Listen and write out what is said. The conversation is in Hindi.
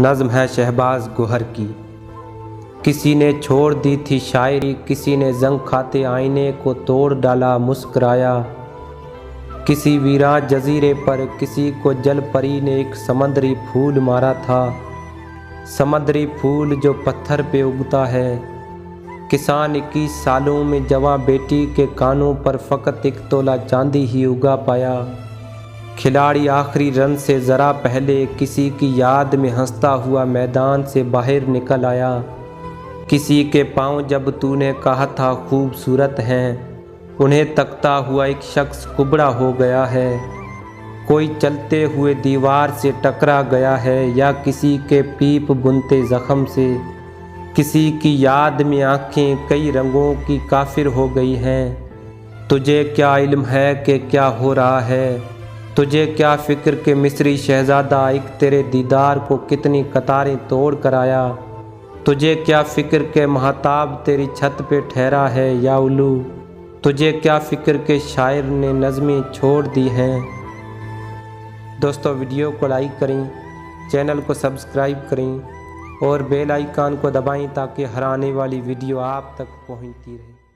नज़म है शहबाज गुहर की। किसी ने छोड़ दी थी शायरी, किसी ने जंग खाते आईने को तोड़ डाला, मुस्कराया। किसी वीरा जजीरे पर, किसी को जल परी ने एक समंदरी फूल मारा था। समंदरी फूल जो पत्थर पे उगता है। किसान इक्कीस सालों में जवा बेटी के कानों पर फ़कत एक तोला चांदी ही उगा पाया। खिलाड़ी आखिरी रन से ज़रा पहले किसी की याद में हंसता हुआ मैदान से बाहर निकल आया। किसी के पाँव जब तूने कहा था खूबसूरत हैं, उन्हें तकता हुआ एक शख्स कुबड़ा हो गया है। कोई चलते हुए दीवार से टकरा गया है या किसी के पीप बुनते ज़ख्म से। किसी की याद में आँखें कई रंगों की काफिर हो गई हैं। तुझे क्या इल्म है कि क्या हो रहा है? तुझे क्या फ़िक्र के मिस्री शहज़ादा एक तेरे दीदार को कितनी कतारें तोड़ कर आया? तुझे क्या फ़िक्र के महताब तेरी छत पे ठहरा है या उल्लू? तुझे क्या फ़िक्र के शायर ने नज़में छोड़ दी हैं? दोस्तों, वीडियो को लाइक करें, चैनल को सब्सक्राइब करें और बेल आइकान को दबाएँ ताकि हर आने वाली वीडियो आप तक पहुँचती रहे।